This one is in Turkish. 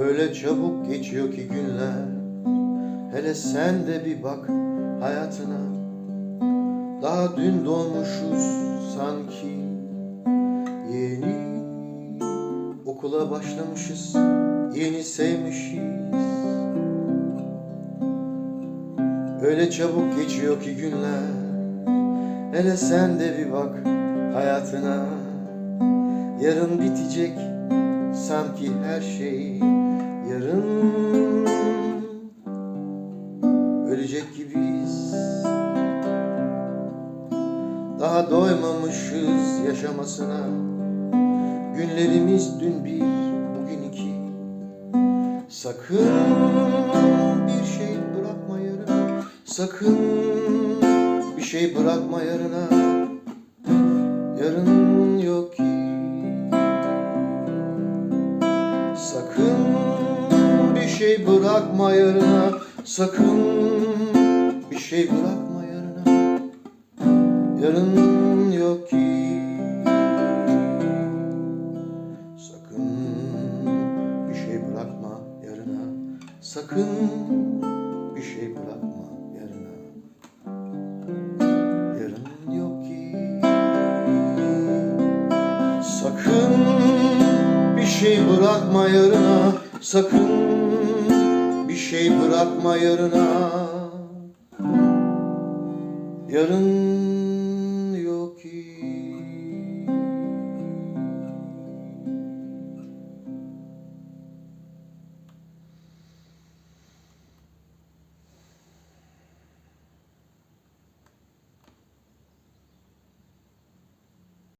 Öyle çabuk geçiyor ki günler. Hele sen de bir bak hayatına. Daha dün doğmuşuz sanki. Yeni okula başlamışız Yeni sevmişiz. Öyle çabuk geçiyor ki günler. Hele sen de bir bak hayatına. Yarın bitecek sanki her şey Yarın. Ölecek gibiyiz. Daha doymamışız yaşamasına. Günlerimiz dün bir, bugün iki. Sakın bir şey bırakma yarına. Sakın bir şey bırakma yarına. Yarın yok ki. Sakın şey bırakma yarına Sakın bir şey bırakma yarına Yarın yok ki. Sakın bir şey bırakma yarına Sakın bir şey bırakma yarına Yarın yok ki. Sakın bir şey bırakma yarına Sakın şey bırakma yarına. Yarın yok ki